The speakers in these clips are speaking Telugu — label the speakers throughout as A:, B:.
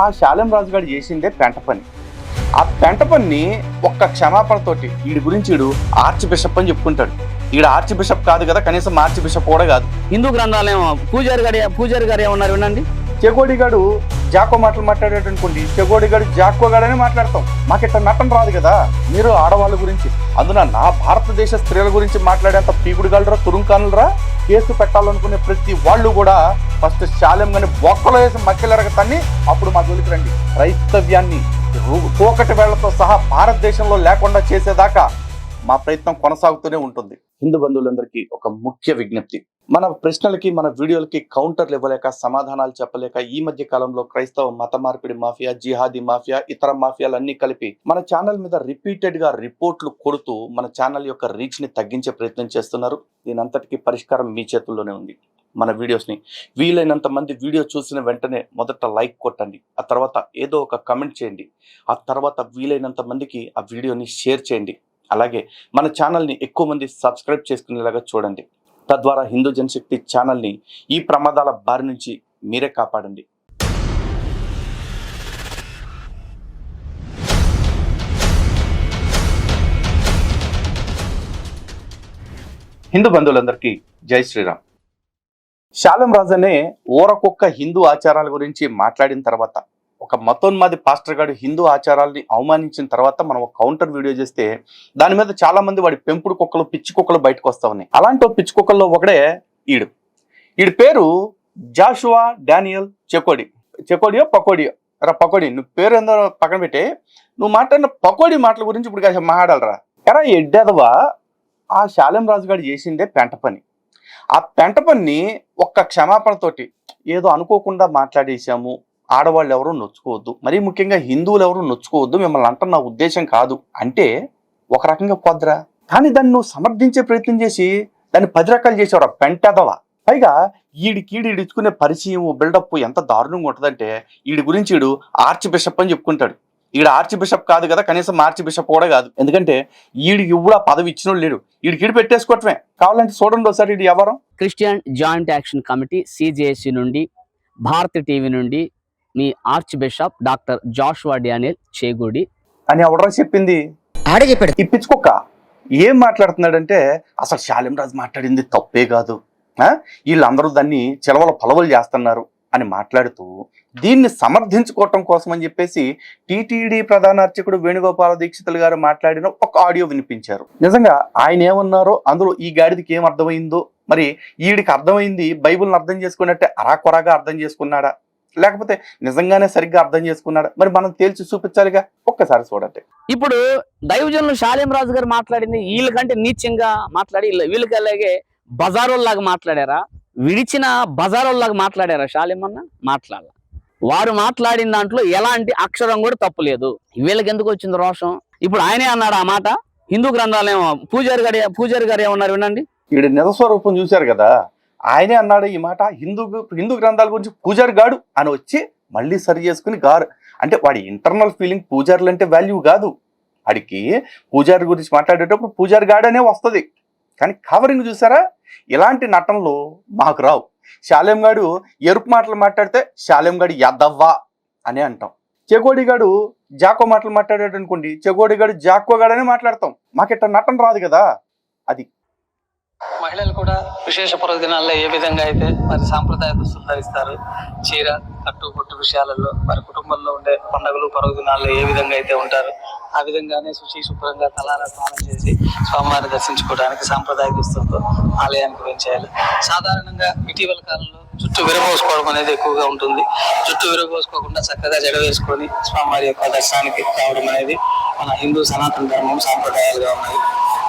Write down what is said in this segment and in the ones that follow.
A: ఆ శాలెం రాజు గారు చేసిందే పెంట పని. ఆ పెంట పని ఒక్క క్షమాపణతోటి వీడి గురించి వీడు ఆర్చ్ బిషప్ అని చెప్పుకుంటాడు. ఈడు ఆర్చ్ బిషప్ కాదు కదా కనీసం మార్చ్ బిషప్ కూడా కాదు.
B: హిందూ గ్రంథాలేమో పూజారి గారు పూజారి గారు ఏమన్నారు వినండి.
A: చెగోడిగాడు జాకో మాటలు మాట్లాడాడు అనుకోండి చెగోడిగాడు జాకోగాడనే మాట్లాడతాం. మాకు ఇట్లా నటన రాదు కదా. మీరు ఆడవాళ్ళ గురించి. అందున నా భారతదేశ స్త్రీల గురించి మాట్లాడేంత పీకుడుగలరా తురుంకానులరా? కేసు పెట్టాలనుకునే ప్రతి వాళ్ళు కూడా ఫస్ట్ శాలెం గాని బొక్కలో వేసి మక్కెలరగతాన్ని అప్పుడు మా జోలికి రండి. క్రైస్తవ్యాన్ని రు- కోకటి వేళ్ళతో సహా భారతదేశంలో లేకుండా చేసేదాకా మా ప్రయత్నం కొనసాగుతూనే ఉంటుంది. హిందూ బంధువులందరికీ ఒక ముఖ్య విజ్ఞప్తి. మన ప్రశ్నలకి మన వీడియోలకి కౌంటర్లు ఇవ్వలేక సమాధానాలు చెప్పలేక ఈ మధ్య కాలంలో క్రైస్తవ మత మార్పిడి మాఫియా జిహాదీ మాఫియా ఇతర మాఫియాలన్నీ కలిపి మన ఛానల్ మీద రిపీటెడ్గా రిపోర్ట్లు కొడుతూ మన ఛానల్ యొక్క రీచ్ని తగ్గించే ప్రయత్నం చేస్తున్నారు. దీని అంతటికీ పరిష్కారం మీ చేతుల్లోనే ఉంది. మన వీడియోస్ని వీలైనంత మంది వీడియో చూసిన వెంటనే మొదట లైక్ కొట్టండి. ఆ తర్వాత ఏదో ఒక కమెంట్ చేయండి. ఆ తర్వాత వీలైనంత మందికి ఆ వీడియోని షేర్ చేయండి. అలాగే మన ఛానల్ని ఎక్కువ మంది సబ్స్క్రైబ్ చేసుకునేలాగా చూడండి. తద్వారా హిందూ జనశక్తి ఛానల్ని ఈ ప్రమాదాల బారి నుంచి మీరే కాపాడండి. హిందూ బంధువులందరికీ జై శ్రీరామ్. శాలం రాజనే ఓరకొక్క హిందూ ఆచారాల గురించి మాట్లాడిన తర్వాత ఒక మతోన్మాది పాస్టర్ గారు హిందూ ఆచారాల్ని అవమానించిన తర్వాత మనం ఒక కౌంటర్ వీడియో చేస్తే దాని మీద చాలా మంది వాడి పెంపుడు కుక్కలు పిచ్చి కుక్కలు బయటకు వస్తా ఉన్నాయి. అలాంటి పిచ్చి కుక్కల్లో ఒకడే ఈడు. ఈడి పేరు జాషువా డానియల్ చెకోడి. చెకోడియో పకోడియో? రా పకోడి. నువ్వు పేరు ఏందో పక్కన పెట్టి. నువ్వు మాట్లాడిన పకోడి మాటల గురించి ఇప్పుడు కాసేపు మాట్లాడాలరా. ఎరా ఎడ్డదవా ఆ శాలెం రాజు గారు చేసిందే పెంట పని. ఆ పెంట పని ఒక్క క్షమాపణతోటి ఏదో అనుకోకుండా మాట్లాడేశాము. ఆడవాళ్ళు ఎవరు నొచ్చుకోవద్దు. మరీ ముఖ్యంగా హిందువులు ఎవరు నొచ్చుకోవద్దు. మిమ్మల్ని అంటున్న నా ఉద్దేశం కాదు. అంటే ఒక రకంగా పొద్దురా కానీ దాన్ని నువ్వు సమర్థించే ప్రయత్నం చేసి దాన్ని పది రకాలు చేసేవారు? పెంటదవా పైగా ఈడికి ఈడి ఇడుచుకునే పరిచయం బిల్డప్ ఎంత దారుణంగా ఉంటుందంటే ఈడి గురించి ఈడు ఆర్చ్ బిషప్ అని చెప్పుకుంటాడు. ఈడ ఆర్చ్ బిషప్ కాదు కదా కనీసం ఆర్చ్ బిషప్ కూడా కాదు. ఎందుకంటే ఈడు ఇప్పుడు ఆ పదవి ఇచ్చిన లేడు. ఈడికి పెట్టేసుకోవటమే. కావాలంటే చూడండి ఒకసారి ఈడు ఎవరు
B: Christian joint action committee CJC నుండి భారత్ టీవీ నుండి మీ archbishop doctor Joshua Daniel Chegudi.
A: అని ఎవడరా చెప్పింది
C: ఆడే చెప్పాడు.
A: ఇప్పించుకోక. ఏం మాట్లాడుతున్నాడంటే అసలు శాలిం రాజు మాట్లాడింది తప్పే కాదు. ఆ? వీళ్ళందరూ దాన్ని చెలవల పలవలు చేస్తున్నారు అని మాట్లాడుతూ దీన్ని సమర్థించుకోవటం కోసం అని చెప్పేసి టీటీడీ ప్రధాన అర్చకుడు వేణుగోపాల దీక్షితులు గారు మాట్లాడిన ఒక ఆడియో వినిపించారు. నిజంగా ఆయన ఏమన్నారో అందులో ఈ గాడిదికి ఏం అర్థమైందో మరి ఈడికి అర్థమైంది బైబిల్ని అర్థం చేసుకున్నట్టే అరాకొరాగా అర్థం చేసుకున్నాడా? లేకపోతే నిజంగానే సరిగ్గా అర్థం చేసుకున్నాడా? మరి మనం తేల్చి చూపించాలిగా? ఒక్కసారి చూడండి.
B: ఇప్పుడు దైవజనులు శాలేం రాజు గారు మాట్లాడింది వీళ్ళకంటే నీచంగా మాట్లాడి వీళ్ళ- వీళ్ళకి అలాగే బజారోల్లాగా మాట్లాడారా? విడిచిన బజారోల్లాగా మాట్లాడారా శాలేం అన్న? మాట్లాడాల. వారు మాట్లాడిన దాంట్లో ఎలాంటి అక్షరం కూడా తప్పు లేదు. వీళ్ళకి ఎందుకు వచ్చింది రోషం? ఇప్పుడు ఆయనే అన్నాడు ఆ మాట. హిందూ గ్రంథాలేమో పూజారి గారు పూజారి గారు ఏమన్నారు వినండి.
A: ఈడు నిజస్వరూపం చూశారు కదా. ఆయనే అన్నాడు ఈ మాట హిందూ హిందూ గ్రంథాల గురించి పూజారి గాడు అని వచ్చి మళ్ళీ సరి చేసుకుని గారు. అంటే వాడి ఇంటర్నల్ ఫీలింగ్ పూజారులు అంటే వాల్యూ కాదు. వాడికి పూజారి గురించి మాట్లాడేటప్పుడు పూజారి గాడనే వస్తుంది. కానీ కవరింగ్ చూసారా? ఇలాంటి నటనలు మాకు రావు. శాలెం గాడు ఎరుపు మాటలు మాట్లాడితే శాలెంగాడు యదవ్వా అని అంటాం. చెగోడి గాడు జాకో మాటలు మాట్లాడాడు అనుకోండి చెగోడి గాడు జాకో గాడనే మాట్లాడతాం. మాకిట్ట నటన రాదు కదా. అది
D: మహిళలు కూడా విశేష పర్వదినాల్లో ఏ విధంగా అయితే మరి సాంప్రదాయ దుస్తులు ధరిస్తారు చీర కట్టు కొట్టు విషయాలలో మరి కుటుంబంలో ఉండే పండుగలు పర్వదినాల్లో ఏ విధంగా అయితే ఉంటారు ఆ విధంగానే శుచి శుభ్రంగా తలాన స్నానం చేసి స్వామివారిని దర్శించుకోవడానికి సాంప్రదాయ దుస్తులతో ఆలయానికి వెంచేయాలి సాధారణంగా ఇటీవల కాలంలో జుట్టు విరబోసుకోవడం అనేది ఎక్కువగా ఉంటుంది. జుట్టు విరబోసుకోకుండా చక్కగా జడ వేసుకొని స్వామివారి యొక్క దర్శనానికి రావడం అనేది మన హిందూ సనాతన ధర్మం సాంప్రదాయాలుగా ఉన్నాయి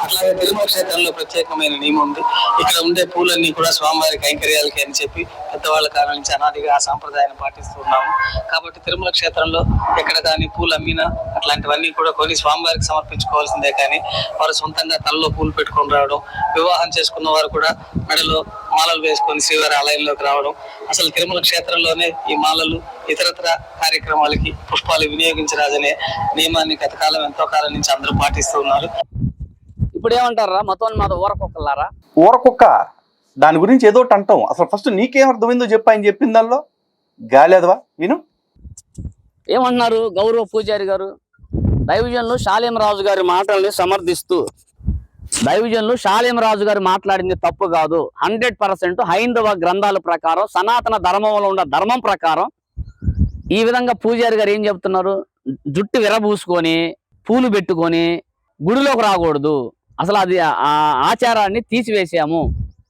D: అట్లాగే తిరుమల క్షేత్రంలో ప్రత్యేకమైన నియమం ఉంది. ఇక్కడ ఉండే పూలన్నీ కూడా స్వామివారి కైంకర్యాలకి అని చెప్పి పెద్దవాళ్ళ కాలం నుంచి అనాదిగా ఆ సాంప్రదాయాన్ని పాటిస్తున్నాము కాబట్టి తిరుమల క్షేత్రంలో ఎక్కడ కానీ పూలు అమ్మినా అట్లాంటివన్నీ కూడా కొని స్వామివారికి సమర్పించుకోవాల్సిందే కానీ వారు సొంతంగా తలలో పూలు పెట్టుకొని రావడం వివాహం చేసుకున్న వారు కూడా మెడలో మాలలు వేసుకొని శ్రీవారి ఆలయంలోకి రావడం అసలు తిరుమల క్షేత్రంలోనే ఈ మాలలు ఇతరత్ర కార్యక్రమాలకి పుష్పాలు వినియోగించరాదనే నియమాన్ని గతకాలం ఎంతో కాలం నుంచి అందరూ పాటిస్తూ ఉన్నారు.
B: ఇప్పుడు ఏమంటారా మతోన్మాద ఊరకొక్కలారా
A: ఊరకుక్క దాని గురించి ఏదో అంటాం. అసలు ఫస్ట్ నీకేం అర్థమైందో చెప్పు ఆయన చెప్పిన దానిలో. గాలేదవా విను.
B: ఏమన్నారు గౌరవ పూజారి గారు? దైవజనులు శాలేం రాజు గారి మాటల్ని సమర్థిస్తూ దైవజనులు శాలేం రాజు గారు మాట్లాడింది తప్పు కాదు. హండ్రెడ్ పర్సెంట్ హైందవ గ్రంథాల ప్రకారం సనాతన ధర్మంలో ఉన్న ధర్మం ప్రకారం ఈ విధంగా పూజారి గారు ఏం చెప్తున్నారు? జుట్టు విరబూసుకొని పూలు పెట్టుకొని గుడిలోకి రాకూడదు. అసలు అది ఆ ఆచారాన్ని తీసివేసాము.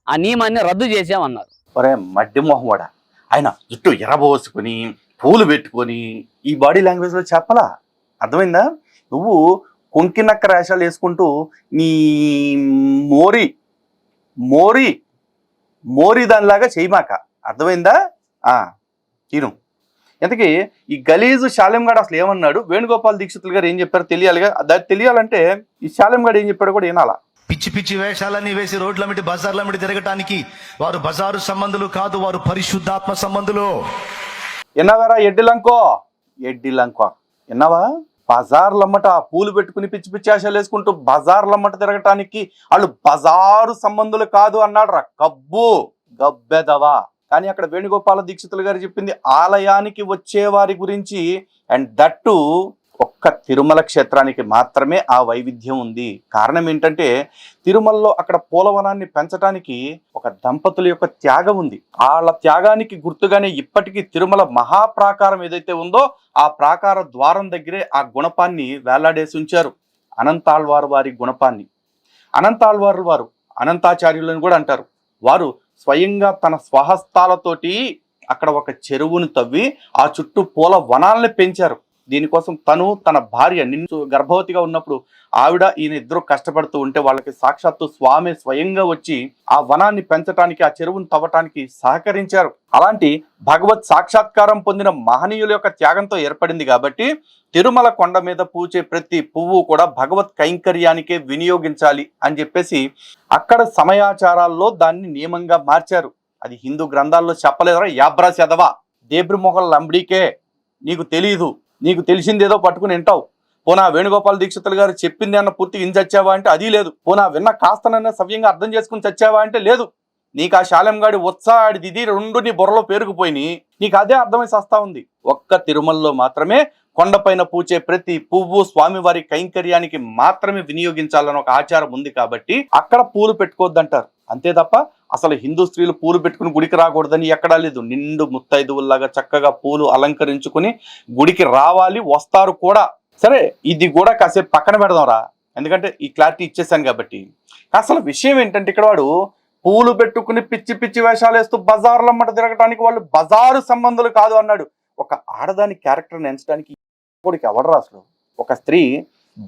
B: ఆ నియమాన్ని రద్దు చేసామన్నారు
A: ఒరే మడ్డి మొహవాడ ఆయన జుట్టు ఎరబోసుకొని పూలు పెట్టుకొని ఈ బాడీ లాంగ్వేజ్లో చెప్పలా? అర్థమైందా? నువ్వు కొంకినక్క రాశాలు వేసుకుంటూ నీ మోరీ మోరీ మోరీ దానిలాగా చేయమాక. అర్థమైందా? ఆ తిను. ఇంతకీ ఈ గలీజు శాలెంగాడు అసలు ఏమన్నాడు? వేణుగోపాల్ దీక్షితులు గారు ఏం చెప్పారో తెలియాలిగా. తెలియాలంటే ఈ శాలెంగాడు ఏం చెప్పాడో కూడా వినాలా?
C: పిచ్చి పిచ్చి వేషాలన్నీ వేసి రోడ్లమిటి బజార్లమిటి తిరగటానికి వారు బజారు సంబంధులు కాదు వారు పరిశుద్ధాత్మ సంబంధులు.
A: విన్నావారా ఎడ్డిలంకో? ఎడ్డిలంకో. విన్నావా? బజార్లమ్మట పూలు పెట్టుకుని పిచ్చి పిచ్చి ఆశలు వేసుకుంటూ బజార్లమ్మట తిరగటానికి వాళ్ళు బజారు సంబంధులు కాదు అన్నాడు రా కబ్బు గబ్బెదవా. కానీ అక్కడ వేణుగోపాల దీక్షితులు గారు చెప్పింది ఆలయానికి వచ్చే వారి గురించి. అండ్ దట్టు ఒక్క తిరుమల క్షేత్రానికి మాత్రమే ఆ వైవిధ్యం ఉంది. కారణం ఏంటంటే తిరుమలలో అక్కడ పూలవనాన్ని పెంచడానికి ఒక దంపతుల యొక్క త్యాగం ఉంది. వాళ్ళ త్యాగానికి గుర్తుగానే ఇప్పటికీ తిరుమల మహాప్రాకారం ఏదైతే ఉందో ఆ ప్రాకార ద్వారం దగ్గరే ఆ గుణపాన్ని వేలాడేసి ఉంచారు. అనంతాళ్వారు వారి గుణపాన్ని. అనంతాళ్వారు వారు అనంతాచార్యులను కూడా అంటారు. వారు స్వయంగా తన స్వహస్తాలతోటి అక్కడ ఒక చెరువును తవ్వి ఆ చుట్టూ పూల వనాలని పెంచారు. దీనికోసం తను తన భార్య నిన్ను గర్భవతిగా ఉన్నప్పుడు ఆవిడ ఈయన ఇద్దరు కష్టపడుతూ ఉంటే వాళ్ళకి సాక్షాత్తు స్వామి స్వయంగా వచ్చి ఆ వనాన్ని పెంచడానికి ఆ చెరువును తవ్వటానికి సహకరించారు. అలాంటి భగవత్ సాక్షాత్కారం పొందిన మహనీయుల యొక్క త్యాగంతో ఏర్పడింది కాబట్టి తిరుమల కొండ మీద పూచే ప్రతి పువ్వు కూడా భగవత్ కైంకర్యానికే వినియోగించాలి అని చెప్పేసి అక్కడ సమయాచారాల్లో దాన్ని నియమంగా మార్చారు. అది హిందూ గ్రంథాల్లో చెప్పలేదరా యాబ్రాస్ యదవా దేబ్రిమోహల్ లంబడికే నీకు తెలియదు నీకు తెలిసిందేదో పట్టుకుని వింటావు. పోనా వేణుగోపాల దీక్షితులు గారు చెప్పింది అన్న పూర్తిగా ఇన్ చచ్చావా అంటే అది లేదు. పోనా విన్న కాస్తనన్నా సవ్యంగా అర్థం చేసుకుని చచ్చావా అంటే లేదు. నీకు ఆ శాలెంగాడి ఉత్సాడిది ఇది రెండు నీ బుర్రలో పేరుకుపోయినాయి నీకు అదే అర్థమై సస్తా ఉంది. ఒక్క తిరుమలలో మాత్రమే కొండపైన పూచే ప్రతి పువ్వు స్వామివారి కైంకర్యానికి మాత్రమే వినియోగించాలని ఒక ఆచారం ఉంది కాబట్టి అక్కడ పూలు పెట్టుకోవద్దంటారు. అంతే తప్ప అసలు హిందూ స్త్రీలు పూలు పెట్టుకుని గుడికి రాకూడదని ఎక్కడా లేదు. నిండు ముత్తైదువుల్లాగా చక్కగా పూలు అలంకరించుకుని గుడికి రావాలి వస్తారు కూడా. సరే ఇది కూడా కాసేపు పక్కన పెడదాంరా. ఎందుకంటే ఈ క్లారిటీ ఇచ్చేసాను కాబట్టి. అసలు విషయం ఏంటంటే ఇక్కడ వాడు పూలు పెట్టుకుని పిచ్చి పిచ్చి వేషాలు వేస్తూ బజార్లమ్మట తిరగటానికి వాళ్ళు బజారు సంబంధులు కాదు అన్నాడు. ఒక ఆడదాని క్యారెక్టర్ని ఎంచడానికి కొడుకు ఎవడరా అసలు? ఒక స్త్రీ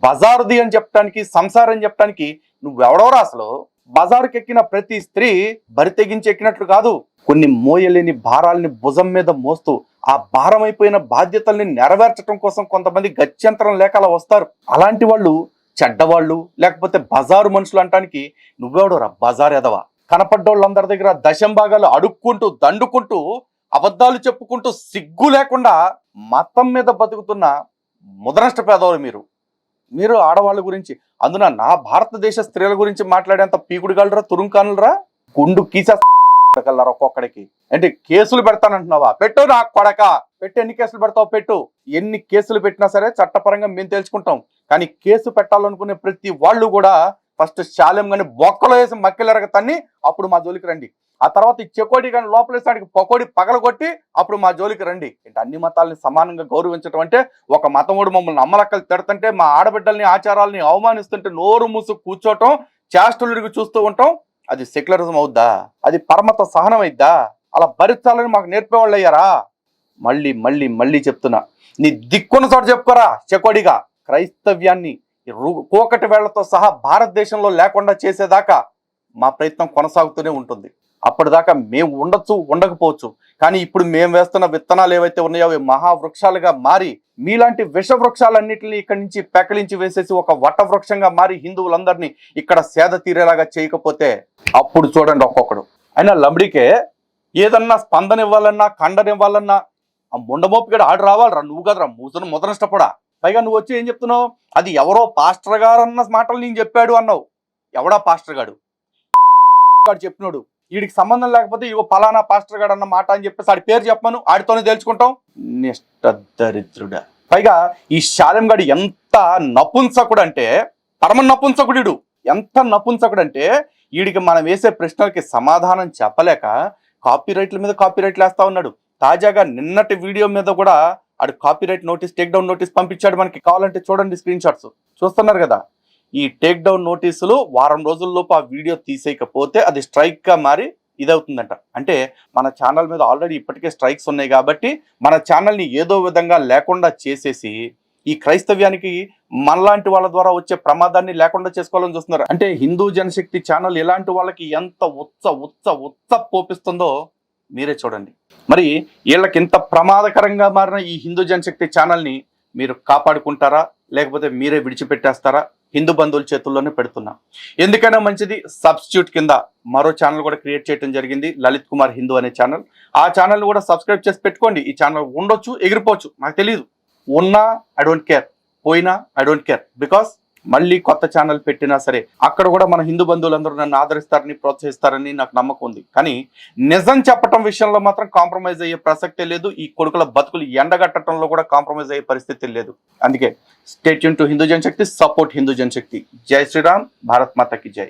A: బజారుది అని చెప్పడానికి సంసారం చెప్పడానికి నువ్వెవడవరా అసలు? బజారుకి ఎక్కిన ప్రతి స్త్రీ బరి తెగించి ఎక్కినట్లు కాదు కొన్ని మోయలేని భారాల్ని భుజం మీద మోస్తూ ఆ భారమైపోయిన బాధ్యతల్ని నెరవేర్చడం కోసం కొంతమంది గత్యంతరం లేక అలా వస్తారు. అలాంటి వాళ్ళు చెడ్డవాళ్ళు లేకపోతే బజారు మనుషులు అంటానికి నువ్వెవడోరా బజార్ ఎదవా? కనపడ్డోళ్ళందరి దగ్గర దశం భాగాలు అడుక్కుంటూ దండుకుంటూ అబద్ధాలు చెప్పుకుంటూ సిగ్గు లేకుండా మతం మీద బతుకుతున్న ముదనష్ట పేదవారు మీరు. మీరు ఆడవాళ్ళ గురించి అందున నా భారతదేశ స్త్రీల గురించి మాట్లాడేంత పీకుడుగలరా తురుంకానులరా? గుండు కీసా ఒక్కొక్కడికి? అంటే కేసులు పెడతానంటున్నావా? పెట్టు నా కొడక. పెట్టి ఎన్ని కేసులు పెడతావు పెట్టు. ఎన్ని కేసులు పెట్టినా సరే చట్టపరంగా మేము తెలుసుకుంటాం కానీ కేసు పెట్టాలనుకునే ప్రతి వాళ్ళు కూడా ఫస్ట్ శాలెం కానీ బొక్కలో వేసి మక్కెలరగ తన్ని అప్పుడు మా జోలికి రండి. ఆ తర్వాత ఈ చెకోడి కానీ లోపలేసానికి పకోడి పగలగొట్టి అప్పుడు మా జోలికి రండి. అంటే అన్ని మతాలని సమానంగా గౌరవించడం అంటే ఒక మతముడు మమ్మల్ని అమ్మలక్కలు తిడతంటే మా ఆడబిడ్డల్ని ఆచారాలని అవమానిస్తుంటే నోరు మూసు కూర్చోటం చేష్టలుడికి చూస్తూ ఉంటాం. అది సెక్యులరిజం అవుద్దా? అది పరమత సహనం అయిద్దా? అలా భరించాలని మాకు నేర్పేవాళ్ళు అయ్యారా? మళ్ళీ మళ్ళీ మళ్ళీ చెప్తున్నా. నీ దిక్కున్న చోట చెప్పుకోరా చెకోడిగా. క్రైస్తవ్యాన్ని రు- కోకటి వేళ్ళతో సహా భారతదేశంలో లేకుండా చేసేదాకా మా ప్రయత్నం కొనసాగుతూనే ఉంటుంది. అప్పటిదాకా మేము ఉండొచ్చు ఉండకపోవచ్చు. కానీ ఇప్పుడు మేము వేస్తున్న విత్తనాలు ఏవైతే ఉన్నాయో అవి మహావృక్షాలుగా మారి మీలాంటి విష వృక్షాలన్నింటినీ ఇక్కడి నుంచి పెకలించి వేసేసి ఒక వట వృక్షంగా మారి హిందువులందరినీ ఇక్కడ సేద తీరేలాగా చేయకపోతే అప్పుడు చూడండి ఒక్కొక్కడు. అయినా లంబడికే ఏదన్నా స్పందన ఇవ్వాలన్నా కండనివ్వాలన్నా ఆ ముండమోపిగడ ఆడు రావాలరా నువ్వు కదరా మూసను ముదనష్టపడా పైగా నువ్వు వచ్చి ఏం చెప్తున్నావు? అది ఎవరో పాస్టర్ గారు అన్న మాటలు నేను చెప్పాడు అన్నావు. ఎవడా పాస్టర్ గాడు? చెప్పినాడు. వీడికి సంబంధం లేకపోతే ఇగో పలానా పాస్టర్ గారు అన్న మాట అని చెప్పేసి ఆడి పేరు చెప్పమను ఆడితోనే తేల్చుకుంటాం. నిష్ట దరిద్రుడా. పైగా ఈ శాలెం గడి ఎంత నపుంసకుడు అంటే పరమ నపుంసకుడు ఎంత నపుంసకుడు అంటే వీడికి మనం వేసే ప్రశ్నలకి సమాధానం చెప్పలేక కాపీరైట్ల మీద కాపీరైట్లు వేస్తా ఉన్నాడు. తాజాగా నిన్నటి వీడియో మీద కూడా ఆడు copyright notice take down notice పంపించాడు మనకి. కావాలంటే చూడండి స్క్రీన్ షాట్స్. చూస్తున్నారు కదా? ఈ టేక్ డౌన్ నోటీసులు వారం రోజుల్లోపు ఆ వీడియో తీసేయకపోతే అది స్ట్రైక్గా మారి ఇదవుతుందంట. అంటే మన ఛానల్ మీద ఆల్రెడీ ఇప్పటికే స్ట్రైక్స్ ఉన్నాయి కాబట్టి మన ఛానల్ని ఏదో విధంగా లేకుండా చేసేసి ఈ క్రైస్తవ్యానికి మనలాంటి వాళ్ళ ద్వారా వచ్చే ప్రమాదాన్ని లేకుండా చేసుకోవాలని చూస్తున్నారు. అంటే హిందూ జనశక్తి ఛానల్ ఇలాంటి వాళ్ళకి ఎంత ఉత్స ఉత్స ఉత్స పోపిస్తుందో మీరే చూడండి. మరి వీళ్ళకి ఇంత ప్రమాదకరంగా మారిన ఈ హిందూ జనశక్తి ఛానల్ని మీరు కాపాడుకుంటారా? లేకపోతే మీరే విడిచిపెట్టేస్తారా? హిందూ బంధువుల చేతుల్లోనే పెడుతున్నా. ఎందుకైనా మంచిది సబ్స్టిట్యూట్ కింద మరో ఛానల్ కూడా క్రియేట్ చేయడం జరిగింది లలిత్ కుమార్ హిందూ అనే ఛానల్. ఆ ఛానల్ కూడా సబ్స్క్రైబ్ చేసి పెట్టుకోండి. ఈ ఛానల్ ఉండొచ్చు ఎగిరిపోవచ్చు నాకు తెలియదు ఉన్నా ఐ డోంట్ కేర్. పోయినా ఐ డోంట్ కేర్. బికాస్ మళ్ళీ కొత్త ఛానల్ పెట్టినా సరే అక్కడ కూడా మన హిందూ బంధువులందరూ నన్ను ఆదరిస్తారని ప్రోత్సహిస్తారని నాకు నమ్మకం ఉంది. కానీ నిజం చెప్పటం విషయంలో మాత్రం కాంప్రమైజ్ అయ్యే ప్రసక్తే లేదు. ఈ కొడుకుల బతుకులు ఎండగట్టడంలో కూడా కాంప్రమైజ్ అయ్యే పరిస్థితి లేదు. అందుకే state to Hindu Janashakti support Hindu Janashakti జై శ్రీరామ్ భారత్ మాతకి జై